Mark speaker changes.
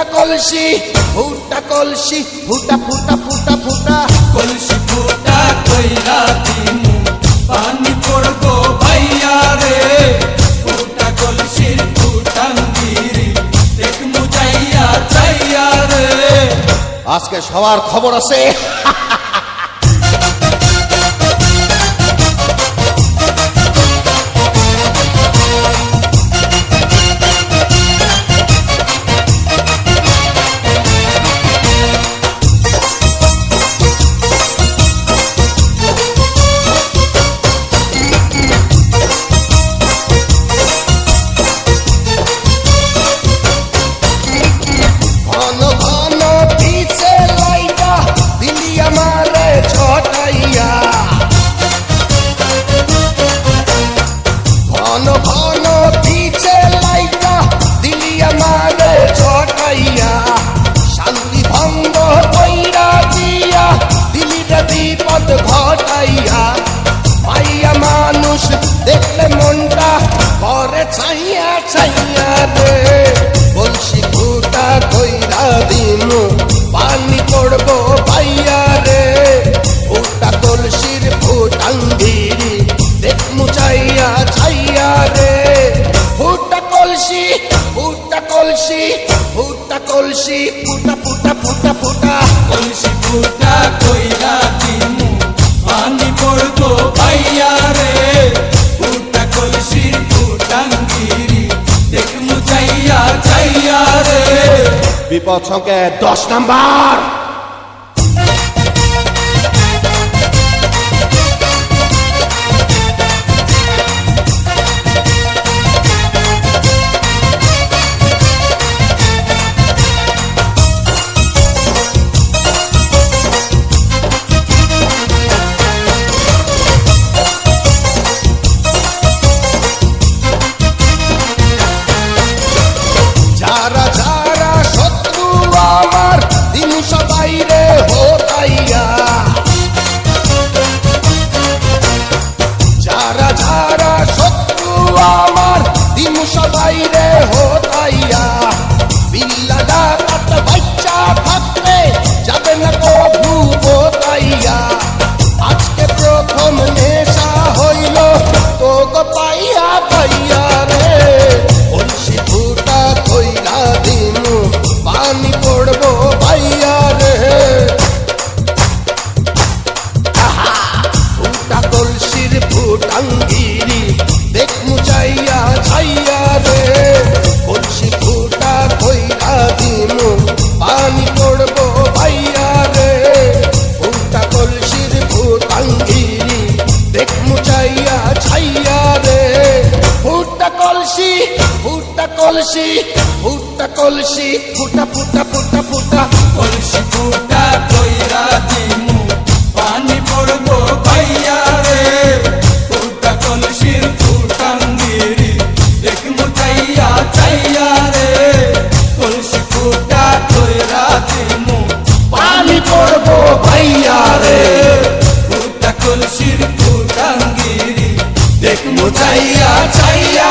Speaker 1: ফুটা কলসি ফুটা কলসি ফুটা ফুটা ফুটা ফুটা।
Speaker 2: কলসি ফুটা কইরা দিমু পানি পড়ব ভাইয়া রে। ফুটা কলসি ফুটা গিরি দেখ মুজাইয়া চাইয়া রে।
Speaker 1: আজকে সবার খবর আছে। ঘন ঘন পিছে কলসি ফুটা কলসি ফুটা ফুটা ফুটা ফুটা।
Speaker 2: কলসি ফুটা কইলা দিমু পানি পড়তো পাইয়া রে। ফুটা কলসি ফুটাঙ্গিরি দেখমু চাইয়া চাইয়া রে।
Speaker 1: বিপদ সংকেত দশ নাম্বার। ফুটা কলসি ফুটা কলসি, ফুটা ফুটা ফুটা ফুটা। কলসি ফুটা কইরা দিমু, পানি পড়ব ভাইয়া রে। ফুটা কলসি ফুটান গিরি দেখমু চাইয়া চাইয়া রে। কলসি ফুটা কইরা দিমু, পানি পড়ব ভাইয়া রে। ফুটা কলসি ফুটান
Speaker 2: গিরি দেখমু চাইয়া চাইয়া